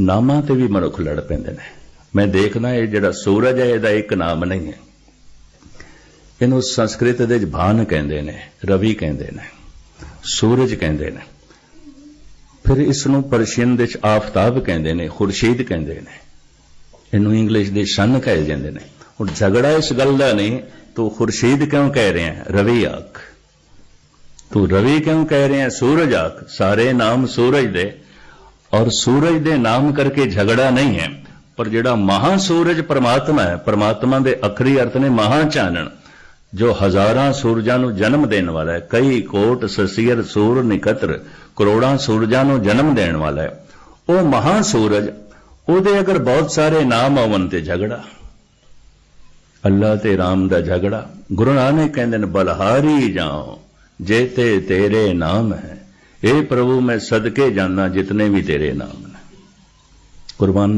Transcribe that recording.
ਨਾਮਾਂ ਤੇ ਵੀ ਮਨੁੱਖ ਲੜ ਪੈਂਦੇ ਨੇ। ਮੈਂ ਦੇਖਦਾ ਇਹ ਜਿਹੜਾ ਸੂਰਜ ਹੈ, ਇਹਦਾ ਇੱਕ ਨਾਮ ਨਹੀਂ ਹੈ। ਇਹਨੂੰ ਸੰਸਕ੍ਰਿਤ ਦੇ ਵਿੱਚ ਭਾਨ ਕਹਿੰਦੇ ਨੇ, ਰਵੀ ਕਹਿੰਦੇ ਨੇ, ਸੂਰਜ ਕਹਿੰਦੇ ਨੇ। ਫਿਰ ਇਸ ਨੂੰ ਪਰਸ਼ੀਅਨ ਦੇ ਵਿੱਚ ਆਫਤਾਬ ਕਹਿੰਦੇ ਨੇ, ਖੁਰਸ਼ੀਦ ਕਹਿੰਦੇ ਨੇ। ਇਹਨੂੰ ਇੰਗਲਿਸ਼ ਦੇ ਸਨ ਕਹੇ ਜਾਂਦੇ ਨੇ। ਹੁਣ ਝਗੜਾ ਇਸ ਗੱਲ ਦਾ ਨਹੀਂ, ਤੂੰ ਖੁਰਸ਼ੀਦ ਕਿਉਂ ਕਹਿ ਰਿਹਾ ਹੈ? ਰਵੀ ਆਖ। ਤੂੰ ਰਵੀ ਕਿਉਂ ਕਹਿ ਰਿਹਾ ਸੂਰਜ ਆਖ। ਸਾਰੇ ਨਾਮ ਸੂਰਜ ਦੇ। ਔਰ ਸੂਰਜ ਦੇ ਨਾਮ ਕਰਕੇ ਝਗੜਾ ਨਹੀਂ ਹੈ, ਪਰ ਜਿਹੜਾ ਮਹਾ ਸੂਰਜ ਪਰਮਾਤਮਾ ਹੈ, ਪਰਮਾਤਮਾ ਦੇ ਅਖਰੀ ਅਰਥ ਨੇ ਮਹਾ ਚਾਨਣ ਜੋ ਹਜ਼ਾਰਾਂ ਸੂਰਜਾਂ ਨੂੰ ਜਨਮ ਦੇਣ ਵਾਲਾ ਹੈ, ਕਈ ਕੋਟ ਸਸੀਰ ਸੂਰ, ਨਿਕਤਰ, ਕਰੋੜਾਂ ਸੂਰਜਾਂ ਨੂੰ ਜਨਮ ਦੇਣ ਵਾਲਾ ਹੈ। ਉਹ ਮਹਾ ਸੂਰਜ ਉਹਦੇ ਅਗਰ ਬਹੁਤ ਸਾਰੇ ਨਾਮ ਆਵਨ ਤੇ ਝਗੜਾ, ਅੱਲਾ ਤੇ ਰਾਮ ਦਾ ਝਗੜਾ, ਗੁਰੂ ਨਾਨਕ ਕਹਿੰਦੇ ਨੇ, ਬਲਹਾਰੀ ਜਾਓ, ਜੇ ਤੇਰੇ ਨਾਮ ਹੈ। ਇਹ ਪ੍ਰਭੂ ਮੈਂ ਸਦਕੇ ਜਾਣਾ ਜਿਤਨੇ ਵੀ ਤੇਰੇ ਨਾਮ ਨੇ। ਕੁਰਬਾਨ